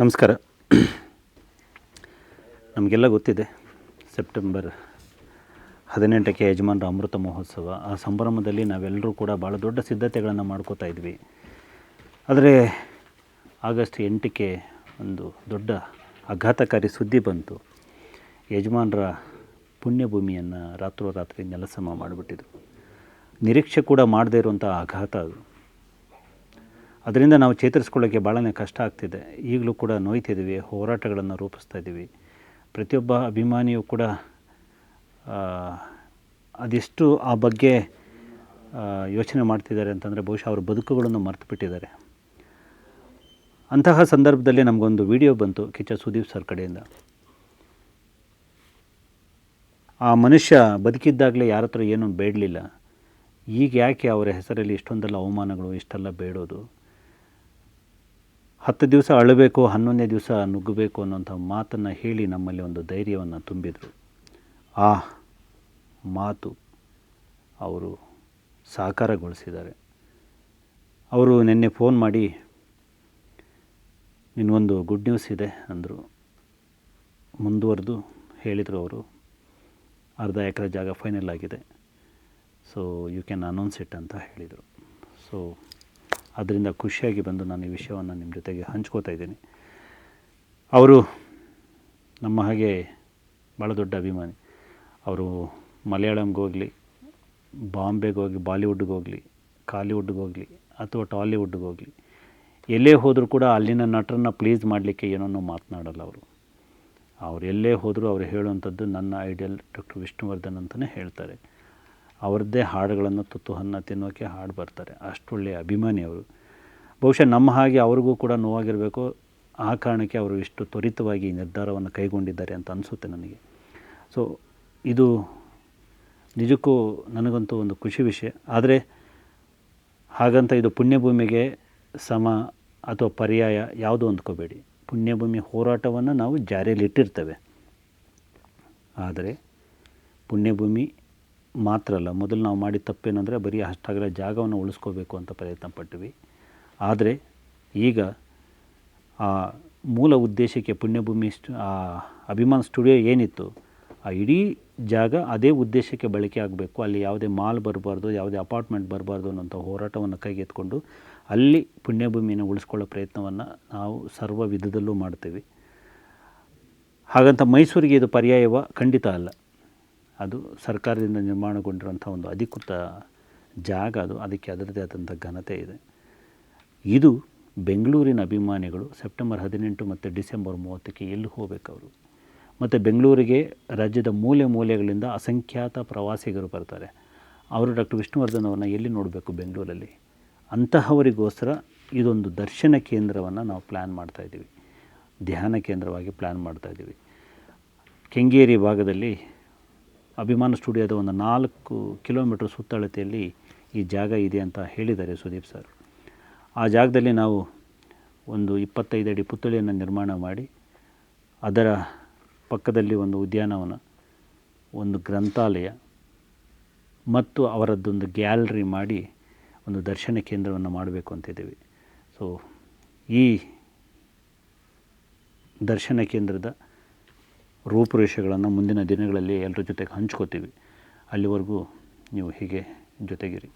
ನಮಸ್ಕಾರ. ನಮಗೆಲ್ಲ ಗೊತ್ತಿದೆ, ಸೆಪ್ಟೆಂಬರ್ ಹದಿನೆಂಟಕ್ಕೆ ಯಜಮಾನರ ಅಮೃತ ಮಹೋತ್ಸವ. ಆ ಸಂಭ್ರಮದಲ್ಲಿ ನಾವೆಲ್ಲರೂ ಕೂಡ ಭಾಳ ದೊಡ್ಡ ಸಿದ್ಧತೆಗಳನ್ನು ಮಾಡ್ಕೋತಾ ಇದ್ವಿ. ಆದರೆ ಆಗಸ್ಟ್ ಎಂಟಕ್ಕೆ ಒಂದು ದೊಡ್ಡ ಆಘಾತಕಾರಿ ಸುದ್ದಿ ಬಂತು. ಯಜಮಾನರ ಪುಣ್ಯಭೂಮಿಯನ್ನು ರಾತ್ರೋರಾತ್ರಿ ನೆಲಸಮ ಮಾಡಿಬಿಟ್ಟಿದ್ರು. ನಿರೀಕ್ಷೆ ಕೂಡ ಮಾಡದೇ ಇರುವಂಥ ಆಘಾತ ಅದು. ಅದರಿಂದ ನಾವು ಚೇತರಿಸ್ಕೊಳ್ಳೋಕ್ಕೆ ಭಾಳನೇ ಕಷ್ಟ ಆಗ್ತಿದೆ. ಈಗಲೂ ಕೂಡ ನೋಯ್ತಿದ್ದೀವಿ ಹೋರಾಟಗಳನ್ನು ರೂಪಿಸ್ತಾ ಇದ್ದೀವಿ ಪ್ರತಿಯೊಬ್ಬ ಅಭಿಮಾನಿಯೂ ಕೂಡ ಅದೆಷ್ಟು ಆ ಬಗ್ಗೆ ಯೋಚನೆ ಮಾಡ್ತಿದ್ದಾರೆ ಅಂತಂದರೆ ಬಹುಶಃ ಅವ್ರ ಬದುಕುಗಳನ್ನು ಮರ್ತು ಬಿಟ್ಟಿದ್ದಾರೆ ಅಂತಹ ಸಂದರ್ಭದಲ್ಲಿ ನಮಗೊಂದು ವಿಡಿಯೋ ಬಂತು ಕಿಚ್ಚ ಸುದೀಪ್ ಸರ್ ಕಡೆಯಿಂದ. ಆ ಮನುಷ್ಯ ಬದುಕಿದ್ದಾಗಲೇ ಯಾರ ಹತ್ರ ಏನೂ ಬೇಡಲಿಲ್ಲ. ಈಗ ಯಾಕೆ ಅವರ ಹೆಸರಲ್ಲಿ ಇಷ್ಟೊಂದೆಲ್ಲ ಅವಮಾನಗಳು, ಇಷ್ಟೆಲ್ಲ ಬೇಡೋದು? ಹತ್ತು ದಿವಸ ಅಳಬೇಕು, ಹನ್ನೊಂದನೇ ದಿವಸ ನುಗ್ಗಬೇಕು ಅನ್ನೋಂಥ ಮಾತನ್ನು ಹೇಳಿ ನಮ್ಮಲ್ಲಿ ಒಂದು ಧೈರ್ಯವನ್ನು ತುಂಬಿದರು. ಆ ಮಾತು ಅವರು ಸಾಕಾರಗೊಳಿಸಿದ್ದಾರೆ. ಅವರು ನಿನ್ನೆ ಫೋನ್ ಮಾಡಿ ನಿನ್ನೊಂದು ಗುಡ್ ನ್ಯೂಸ್ ಇದೆ ಅಂದರು. ಮುಂದುವರೆದು ಹೇಳಿದರು ಅವರು. ಅರ್ಧ ಎಕರೆ ಜಾಗ ಫೈನಲ್ ಆಗಿದೆ. So you can announce it ಅಂತ ಹೇಳಿದರು. ಸೊ ಅದರಿಂದ ಖುಷಿಯಾಗಿ ಬಂದು ನಾನು ಈ ವಿಷಯವನ್ನು ನಿಮ್ಮ ಜೊತೆಗೆ ಹಂಚ್ಕೋತಾ ಇದ್ದೀನಿ. ಅವರು ನಮ್ಮ ಹಾಗೆ ಭಾಳ ದೊಡ್ಡ ಅಭಿಮಾನಿ. ಅವರು ಮಲಯಾಳಂಗೆ ಹೋಗಲಿ, ಬಾಂಬೆಗೆ ಹೋಗಿ ಬಾಲಿವುಡ್ಗೆ ಹೋಗಲಿ, ಕಾಲಿವುಡ್ಗೆ ಹೋಗಲಿ ಅಥವಾ ಟಾಲಿವುಡ್ಗೆ ಹೋಗಲಿ, ಎಲ್ಲೇ ಹೋದರೂ ಕೂಡ ಅಲ್ಲಿನ ನಟರನ್ನ ಪ್ಲೀಸ್ ಮಾಡಲಿಕ್ಕೆ ಏನನ್ನೂ ಮಾತನಾಡಲ್ಲ ಅವರು. ಅವ್ರು ಎಲ್ಲೇ ಹೋದರೂ ಅವ್ರು ಹೇಳುವಂಥದ್ದು ನನ್ನ ಐಡಿಯಲ್ ಡಾಕ್ಟರ್ ವಿಷ್ಣುವರ್ಧನ್ ಅಂತಲೇ ಹೇಳ್ತಾರೆ. ಅವ್ರದ್ದೇ ಹಾಡುಗಳನ್ನು ತುತ್ತು ಅನ್ನ ತಿನ್ನೋಕ್ಕೆ ಹಾಡು ಬರ್ತಾರೆ. ಅಷ್ಟು ಒಳ್ಳೆಯ ಅಭಿಮಾನಿ ಅವರು. ಬಹುಶಃ ನಮ್ಮ ಹಾಗೆ ಅವ್ರಿಗೂ ಕೂಡ ನೋವಾಗಿರಬೇಕು. ಆ ಕಾರಣಕ್ಕೆ ಅವರು ಇಷ್ಟು ತ್ವರಿತವಾಗಿ ನಿರ್ಧಾರವನ್ನು ಕೈಗೊಂಡಿದ್ದಾರೆ ಅಂತ ಅನಿಸುತ್ತೆ ನನಗೆ. ಸೊ ಇದು ನಿಜಕ್ಕೂ ನನಗಂತೂ ಒಂದು ಖುಷಿ ವಿಷಯ. ಆದರೆ ಹಾಗಂತ ಇದು ಪುಣ್ಯಭೂಮಿಗೆ ಸಮ ಅಥವಾ ಪರ್ಯಾಯ ಯಾವುದೂ ಅಂದ್ಕೋಬೇಡಿ. ಪುಣ್ಯಭೂಮಿ ಹೋರಾಟವನ್ನು ನಾವು ಜಾರಿಯಲ್ಲಿ ಇಟ್ಟಿರ್ತೇವೆ ಆದರೆ ಪುಣ್ಯಭೂಮಿ ಮಾತ್ರ ಅಲ್ಲ, ಮೊದಲು ನಾವು ಮಾಡಿದ ತಪ್ಪೇನೆಂದರೆ ಬರೀ ಅಷ್ಟಾಗಲೇ ಜಾಗವನ್ನು ಉಳಿಸ್ಕೋಬೇಕು ಅಂತ ಪ್ರಯತ್ನ ಪಟ್ವಿ ಆದರೆ ಈಗ ಆ ಮೂಲ ಉದ್ದೇಶಕ್ಕೆ ಪುಣ್ಯಭೂಮಿ ಆ ಅಭಿಮಾನ್ ಸ್ಟುಡಿಯೋ ಏನಿತ್ತು, ಆ ಇಡೀ ಜಾಗ ಅದೇ ಉದ್ದೇಶಕ್ಕೆ ಬಳಕೆ ಆಗಬೇಕು. ಅಲ್ಲಿ ಯಾವುದೇ ಮಾಲ್ ಬರಬಾರ್ದು, ಯಾವುದೇ ಅಪಾರ್ಟ್ಮೆಂಟ್ ಬರಬಾರ್ದು ಅನ್ನೋಂಥ ಹೋರಾಟವನ್ನು ಕೈಗೆತ್ಕೊಂಡು ಅಲ್ಲಿ ಪುಣ್ಯಭೂಮಿಯನ್ನು ಉಳಿಸ್ಕೊಳ್ಳೋ ಪ್ರಯತ್ನವನ್ನು ನಾವು ಸರ್ವ ವಿಧದಲ್ಲೂ ಮಾಡ್ತೀವಿ. ಹಾಗಂತ ಮೈಸೂರಿಗೆ ಇದು ಪರ್ಯಾಯವ ಖಂಡಿತ ಅಲ್ಲ. ಅದು ಸರ್ಕಾರದಿಂದ ನಿರ್ಮಾಣಗೊಂಡಿರುವಂಥ ಒಂದು ಅಧಿಕೃತ ಜಾಗ ಅದು. ಅದಕ್ಕೆ ಅದರದೇ ಆದಂಥ ಘನತೆ ಇದೆ. ಇದು ಬೆಂಗಳೂರಿನ ಅಭಿಮಾನಿಗಳು ಸೆಪ್ಟೆಂಬರ್ ಹದಿನೆಂಟು ಮತ್ತು ಡಿಸೆಂಬರ್ ಮೂವತ್ತಕ್ಕೆ ಎಲ್ಲಿ ಹೋಗಬೇಕು ಮತ್ತು ಬೆಂಗಳೂರಿಗೆ ರಾಜ್ಯದ ಮೂಲೆ ಮೂಲೆಗಳಿಂದ ಅಸಂಖ್ಯಾತ ಪ್ರವಾಸಿಗರು ಬರ್ತಾರೆ. ಅವರು ಡಾಕ್ಟರ್ ವಿಷ್ಣುವರ್ಧನ್ ಅವ್ರನ್ನ ಎಲ್ಲಿ ನೋಡಬೇಕು ಬೆಂಗಳೂರಲ್ಲಿ? ಅಂತಹವರಿಗೋಸ್ಕರ ಇದೊಂದು ದರ್ಶನ ಕೇಂದ್ರವನ್ನು ನಾವು ಪ್ಲ್ಯಾನ್ ಮಾಡ್ತಾಯಿದ್ದೀವಿ ಧ್ಯಾನ ಕೇಂದ್ರವಾಗಿ ಪ್ಲ್ಯಾನ್ ಮಾಡ್ತಾಯಿದ್ದೀವಿ ಕೆಂಗೇರಿ ಭಾಗದಲ್ಲಿ ಅಭಿಮಾನ ಸ್ಟುಡಿಯೋದ ಒಂದು ನಾಲ್ಕು ಕಿಲೋಮೀಟ್ರ್ ಸುತ್ತಳತೆಯಲ್ಲಿ ಈ ಜಾಗ ಇದೆ ಅಂತ ಹೇಳಿದ್ದಾರೆ ಸುದೀಪ್ ಸರ್. ಆ ಜಾಗದಲ್ಲಿ ನಾವು ಒಂದು ಇಪ್ಪತ್ತೈದು ಅಡಿ ಪುತ್ಥಳಿಯನ್ನು ನಿರ್ಮಾಣ ಮಾಡಿ, ಅದರ ಪಕ್ಕದಲ್ಲಿ ಒಂದು ಉದ್ಯಾನವನ, ಒಂದು ಗ್ರಂಥಾಲಯ ಮತ್ತು ಅವರದ್ದೊಂದು ಗ್ಯಾಲರಿ ಮಾಡಿ ಒಂದು ದರ್ಶನ ಕೇಂದ್ರವನ್ನು ಮಾಡಬೇಕು ಅಂತಿದ್ದೀವಿ ಸೊ ಈ ದರ್ಶನ ಕೇಂದ್ರದ ರೂಪುರೇಷೆಗಳನ್ನು ಮುಂದಿನ ದಿನಗಳಲ್ಲಿ ಎಲ್ಲರ ಜೊತೆಗೆ ಹಂಚ್ಕೋತೀವಿ. ಅಲ್ಲಿವರೆಗೂ ನೀವು ಹೀಗೆ ಜೊತೆಗಿರಿ.